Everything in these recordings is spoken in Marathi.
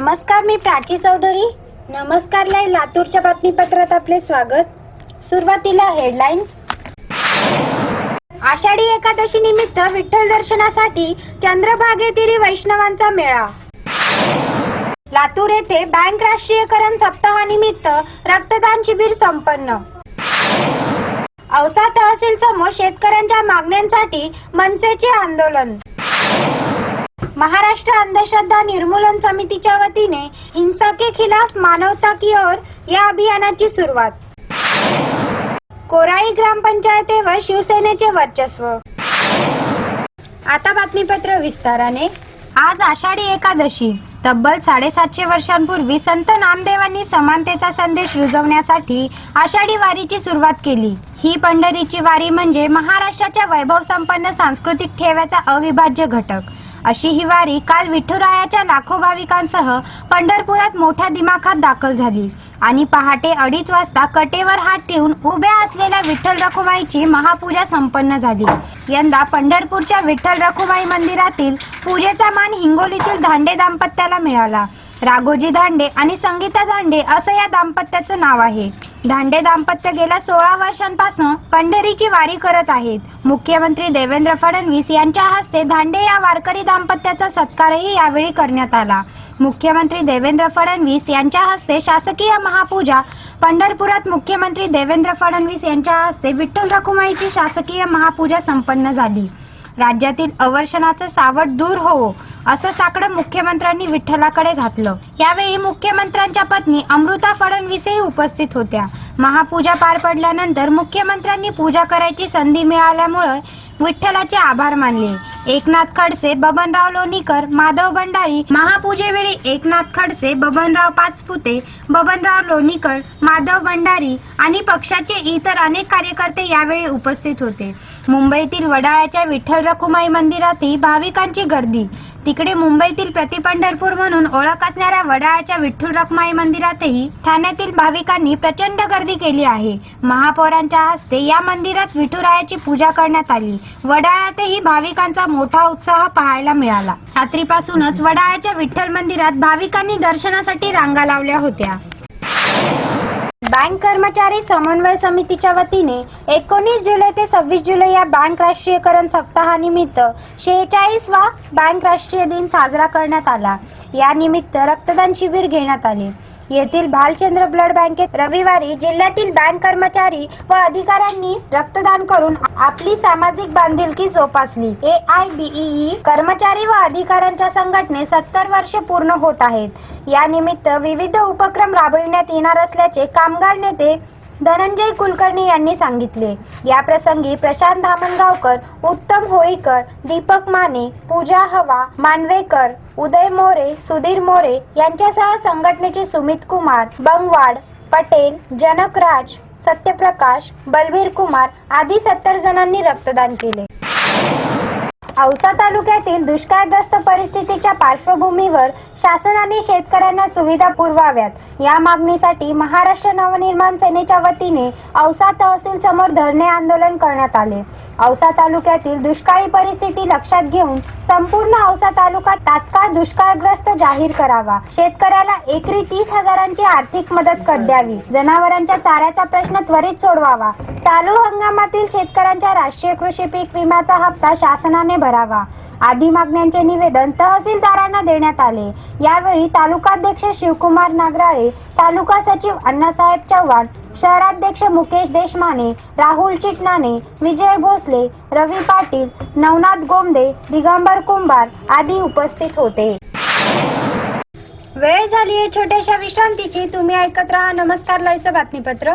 नमस्कार मी प्राची चौधरी. नमस्कार लाईव्ह लातूरच्या बातमीपत्रात आपले स्वागत. सुरुवातीला हेडलाईन्स आषाढी एकादशी निमित्त विठ्ठल दर्शनासाठी चंद्रभागेतिरी वैष्णवांचा मेळा. लातूर येथे बँक राष्ट्रीयकरण सप्ताहानिमित्त रक्तदान शिबिर संपन्न. औसा तहसील समोर शेतकऱ्यांच्या मागण्यांसाठी मनसेचे आंदोलन. महाराष्ट्र अंधश्रद्धा निर्मूलन समितीच्या वतीने हिंसा के खिलाफ मानवता की ओर या अभियानाची सुरुवात. कोराळी ग्रामपंचायतीवर शिवसेनेचे वर्चस्व. आता बातमीपत्र विस्ताराने. आज आषाढी एकादशी. तब्बल साडेसातशे वर्षांपूर्वी संत नामदेवांनी समानतेचा संदेश रुजवण्यासाठी आषाढी वारीची सुरुवात केली. ही पंढरीची वारी म्हणजे महाराष्ट्राच्या वैभव संपन्न सांस्कृतिक ठेव्याचा अविभाज्य घटक. अशी ही वारी काल विठुरायाच्या लाखो भाविकांसह पंढरपुरात मोठ्या दिमाखात दाखल झाली. आणि पहाटे अडीच वाजता कटेवर हात ठेवून उभ्या असलेल्या विठ्ठल रखुमाईची महापूजा संपन्न झाली. यंदा पंढरपूरच्या विठ्ठल रखुमाई मंदिरातील पूजेचा मान हिंगोलीतील धांडे दाम्पत्याला मिळाला. राघोजी दांडे आणि संगीता दांडे असं या दाम्पत्याचं नाव आहे. दांडे दाम्पत्य गेल्या सोळा वर्षांपासून पंढरीची वारी करत आहेत. मुख्यमंत्री देवेंद्र फडणवीस यांच्या हस्ते दांडे या वारकरी दाम्पत्याचा सत्कारही यावेळी करण्यात आला. मुख्यमंत्री देवेंद्र फडणवीस यांच्या हस्ते शासकीय महापूजा पंढरपुरात मुख्यमंत्री देवेंद्र फडणवीस यांच्या हस्ते विठ्ठल रखुमाईची शासकीय महापूजा संपन्न झाली. राज्यातील अवर्षणाचं सावट दूर होवो असं साकडं मुख्यमंत्र्यांनी विठ्ठलाकडे घातलं. यावेळी मुख्यमंत्र्यांच्या पत्नी अमृता फडणवीसही उपस्थित होत्या. महापूजा पार पडल्यानंतर मुख्यमंत्र्यांनी पूजा करायची संधी मिळाल्यामुळे विठ्ठलाचे आभार मानले. एकनाथ खडसे बबनराव लोणीकर माधव भंडारी महापूजेवेळी एकनाथ खडसे बबनराव पाचपुते बबनराव लोणीकर माधव भंडारी आणि पक्षाचे इतर अनेक कार्यकर्ते यावेळी उपस्थित होते. मुंबईतील वडाळ्याच्या विठ्ठल रखुमाई मंदिरातही भाविकांची गर्दी. तिकडे मुंबईतील प्रतिपंढरपूर म्हणून ओळख असणाऱ्या वडाळ्याच्या विठ्ठल रखुमाई मंदिरातही ठाण्यातील भाविकांनी प्रचंड गर्दी केली आहे. महापौरांच्या हस्ते या मंदिरात विठुरायाची पूजा करण्यात आली. वडाळ्यातही भाविकांचा मोठा उत्साह पाहायला मिळाला. रात्रीपासूनच वडाळ्याच्या विठ्ठल मंदिरात भाविकांनी दर्शनासाठी रांगा लावल्या होत्या. बँक कर्मचारी समन्वय समितीच्या वतीने एकोणीस जुलै ते सव्वीस जुलै या बँक राष्ट्रीयकरण सप्ताहानिमित्त शेहेचाळीसवा बँक राष्ट्रीय दिन साजरा करण्यात आला. या निमित्त रक्तदान शिबिर घेण्यात आले. येथील भालचंद्र ब्लड बँकेत रविवारी जिल्ह्यातील बँक कर्मचारी व अधिकाऱ्यांनी रक्तदान करून आपली सामाजिक बांधिलकी जोपासली. ए आय बीई कर्मचारी व अधिकाऱ्यांच्या संघटने सत्तर वर्षे पूर्ण होत आहेत. या निमित्त विविध उपक्रम राबविण्यात येणार असल्याचे कामगार नेते धनंजय कुलकर्णी यांनी सांगितले. या प्रसंगी प्रशांत धामणगावकर उत्तम होळीकर दीपक माने पूजा हवा मानवेकर उदय मोरे सुधीर मोरे यांच्यासह संघटनेचे सुमित कुमार बंगवाड पटेल जनक राज सत्यप्रकाश बलवीर कुमार आदी सत्तर जणांनी रक्तदान केले. औसा तालुक्यातील दुष्काळग्रस्त परिस्थितीच्या पार्श्वभूमीवर शासनाने शेतकऱ्यांना सुविधा पुरवाव्यात. या मागणीसाठी महाराष्ट्र नवनिर्माण सेनेच्या वतीने औसा तहसील समोर धरणे आंदोलन करण्यात आले. औसा तालुक्यातील दुष्काळी परिस्थिती लक्षात घेऊन संपूर्ण औसा तालुका तात्काळ दुष्काळग्रस्त जाहीर करावा. शेतकऱ्याला एकरी तीस हजारांची आर्थिक मदत कर द्यावी. जनावरांच्या चाऱ्याचा प्रश्न त्वरित सोडवावा. चालू हंगामातील शेतकऱ्यांच्या राष्ट्रीय कृषी पीक विम्याचा हप्ता शासनाने भरावा. आदी मागण्यांचे निवेदन तहसीलदारांना देण्यात आले. यावेळी तालुकाध्यक्ष शिवकुमार नागराळे तालुका सचिव अण्णासाहेब चव्हाण शहराध्यक्ष मुकेश देशमाने राहुल चिटणाने विजय भोसले रवी पाटील नवनाथ गोमदे दिगंबर कुंभार आदी उपस्थित होते. वेळ झाली आहे छोट्याशा विश्रांतीची. तुम्ही ऐकत राहा नमस्कार लाईचं बातमीपत्र.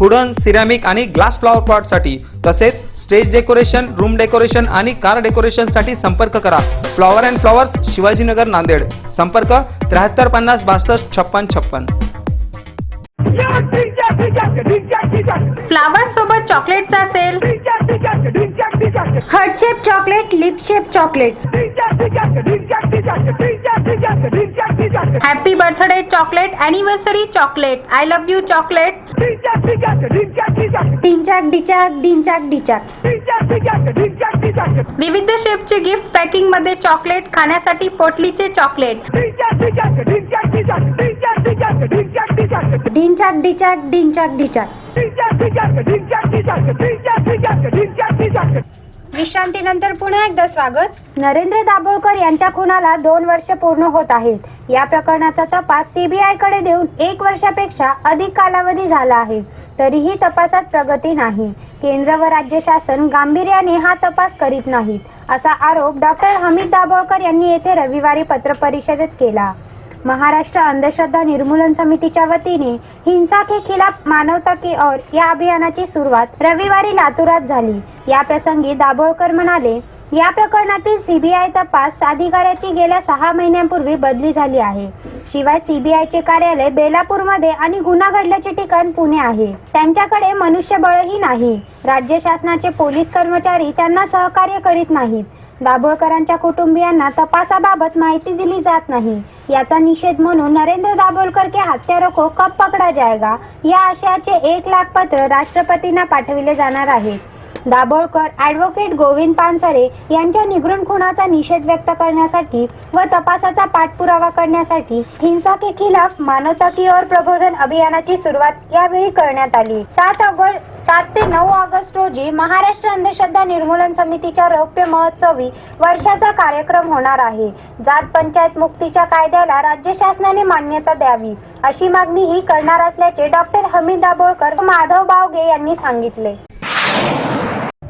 Wooden ceramic आणि ग्लास फ्लॉवर पॉटसाठी तसेच स्टेज डेकोरेशन रूम डेकोरेशन आणि कार डेकोरेशनसाठी संपर्क करा. Flower and flowers Shivajinagar Nanded. संपर्क त्र्याहत्तर पन्नास बासष्ट छप्पन छप्पन. फ्लावर सोबत चॉकलेटचा असेल heart shape chocolate lip shape chocolate happy birthday chocolate anniversary chocolate I love you chocolate डिंचाक डिचाक विविध शेपचे गिफ्ट पॅकिंगमध्ये चॉकलेट खाण्यासाठी पोटलीचे चॉकलेट. डिंचाक डिचाक ढिंचाक डिचाक विश्रांतीनंतर पुन्हा एकदा स्वागत. नरेंद्र दाभोळकर यांच्या खुनाला दोन वर्ष पूर्ण होत आहेत. या प्रकरणाचा तपास सीबीआयकडे देऊन एक वर्षापेक्षा अधिक कालावधी झाला आहे. तरीही तपासात प्रगती नाही. केंद्र व राज्य शासन गांभीर्याने हा तपास करीत नाहीत असा आरोप डॉक्टर हमीद दाभोळकर यांनी येथे रविवारी पत्रपरिषदेत केला. महाराष्ट्र अंधश्रद्धा निर्मूलन समितीच्या वतीने हिंसा के खिलाफ मानवता के और या अभियानाची सुरुवात रविवारी लातूरात झाली. या प्रसंगी दाभोळकर म्हणाले या प्रकरणातील सीबीआय तपास अधिकाऱ्याची गेल्या सहा महिन्यांपूर्वी बदली झाली आहे. शिवाय सीबीआयचे कार्यालय बेलापूरमध्ये आणि गुन्हा घडल्याचे ठिकाण पुणे आहे. त्यांच्याकडे मनुष्यबळही नाही. राज्य शासनाचे पोलीस कर्मचारी त्यांना सहकार्य करीत नाहीत. दाभोळकरांच्या कुटुंबियांना तपासाबाबत माहिती दिली जात नाही. याचा निषेध म्हणून नरेंद्र दाभोलकर के हत्या रोको कब पकडा जाएगा या आशयाचे एक लाख पत्र राष्ट्रपतींना पाठविले जाणार आहे. दाभोळकर ऍडव्होकेट गोविंद पानसरे यांच्या निगृण खुनाचा निषेध व्यक्त करण्यासाठी व तपासाचा पाठपुरावा करण्यासाठी हिंसा के खिलाफ मानवता की ओर प्रबोधन अभियानाची सुरुवात यावेळी करण्यात आली. सात ऑगस्ट सात ते नऊ ऑगस्ट रोजी महाराष्ट्र अंधश्रद्धा निर्मूलन समितीच्या रौप्य महोत्सवी वर्षाचा कार्यक्रम होणार आहे. जात पंचायत मुक्तीच्या कायद्याला राज्य शासनाने मान्यता द्यावी अशी मागणीही करणार असल्याचे डॉक्टर हमीद दाभोळकर माधव बावगे यांनी सांगितले.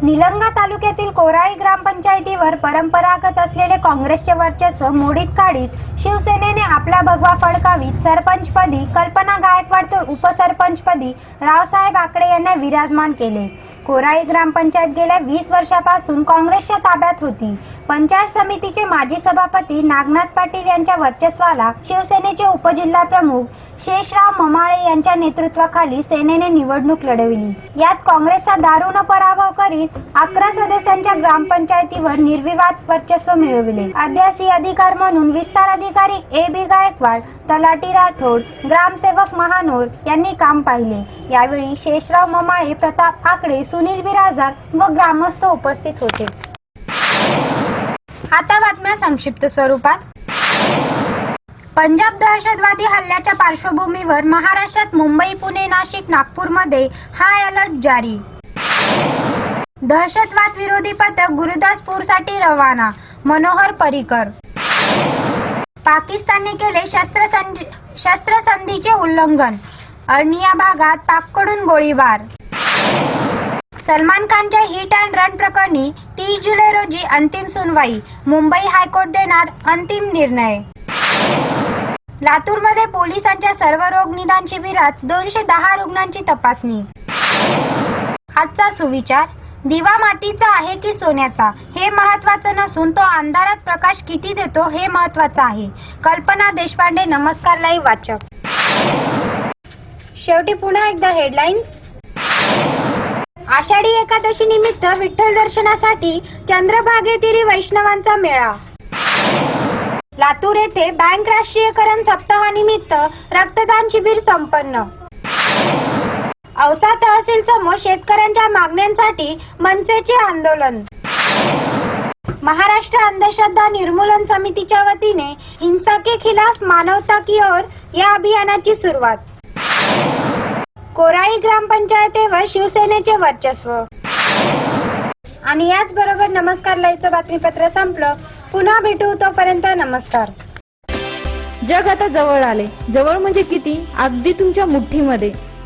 निलंगा तालुक्यातील कोराळी ग्रामपंचायतीवर परंपरागत असलेले काँग्रेसचे वर्चस्व मोडीत काढीत शिवसेनेने आपला भगवा फडकावीत. सरपंचपदी कल्पना गायकवाड तर उपसरपंचपदी रावसाहेब आकडे यांना विराजमान केले. कोराळी ग्रामपंचायत गेल्या वीस वर्षापासून काँग्रेसच्या ताब्यात होती. पंचायत समितीचे माजी सभापती नागनाथ पाटील यांच्या वर्चस्वाला शिवसेनेचे उपजिल्हा प्रमुख शेषराव ममाळे यांच्या नेतृत्वाखाली सेनेने निवडणूक लढविली. यात काँग्रेसचा दारुण पराभव करीत अकरा सदस्यांच्या ग्रामपंचायतीवर निर्विवाद वर्चस्व मिळविले. आद्यासी अधिकार म्हणून विस्तार अधिकारी ए बी गायकवाड तलाटी राठोड ग्रामसेवक महानोर यांनी काम पाहिले. यावेळी शेषराव ममाळे प्रताप आकडे सुनील बिराजदार व ग्रामस्थ उपस्थित होते. आता बातम्या संक्षिप्त स्वरूपात. पंजाब दहशतवादी हल्ल्याच्या पार्श्वभूमीवर महाराष्ट्रात मुंबई पुणे नाशिक नागपूरमध्ये हाय अलर्ट जारी. दहशतवाद विरोधी पथक गुरुदासपूरसाठी रवाना. मनोहर परिकर. पाकिस्तानने केले शस्त्रसंधी शस्त्रसंधीचे उल्लंघन. अर्निया भागात पाककडून गोळीबार. सलमान खानच्या हिट अँड रन प्रकरणी तीस जुलै रोजी अंतिम सुनवाई. मुंबई हायकोर्ट देणार अंतिम निर्णय. लातूरमध्ये पोलिसांच्या सर्व रोग निदान शिबिरात दोनशे दहा रुग्णांची तपासणी. आजचा सुविचार दिवा मातीचा आहे की सोन्याचा? हे महत्वाचं नसून तो अंधारात प्रकाश किती देतो हे महत्वाचं आहे. कल्पना देशपांडे नमस्कार लाईव्ह वाचक. शेवटी पुन्हा एकदा हेडलाईन आषाढी एकादशी निमित्त विठ्ठल दर्शनासाठी चंद्रभागेतिरी वैष्णवांचा मेळा. लातूर येथे बँक राष्ट्रीयकरण सप्ताहानिमित्त रक्तदान शिबिर संपन्न. औसा तहसील समोर शेतकऱ्यांच्या मागण्यांसाठी मनसेचे आंदोलन. महाराष्ट्र अंधश्रद्धा निर्मूलन समितीच्या वतीने हिंसा के खिलाफ मानवता की ओर या अभियानाची सुरुवात. कोराळी ग्रामपंचायतीवर शिवसेनेचे वर्चस्व. आणि याचबरोबर नमस्कार लाईव्हचं बातमीपत्र संपलं. पुन्हा भेटू तोपर्यंत नमस्कार. जग आता जवळ आले. जवळ म्हणजे किती? अगदी तुमच्या मुठ्ठीमध्ये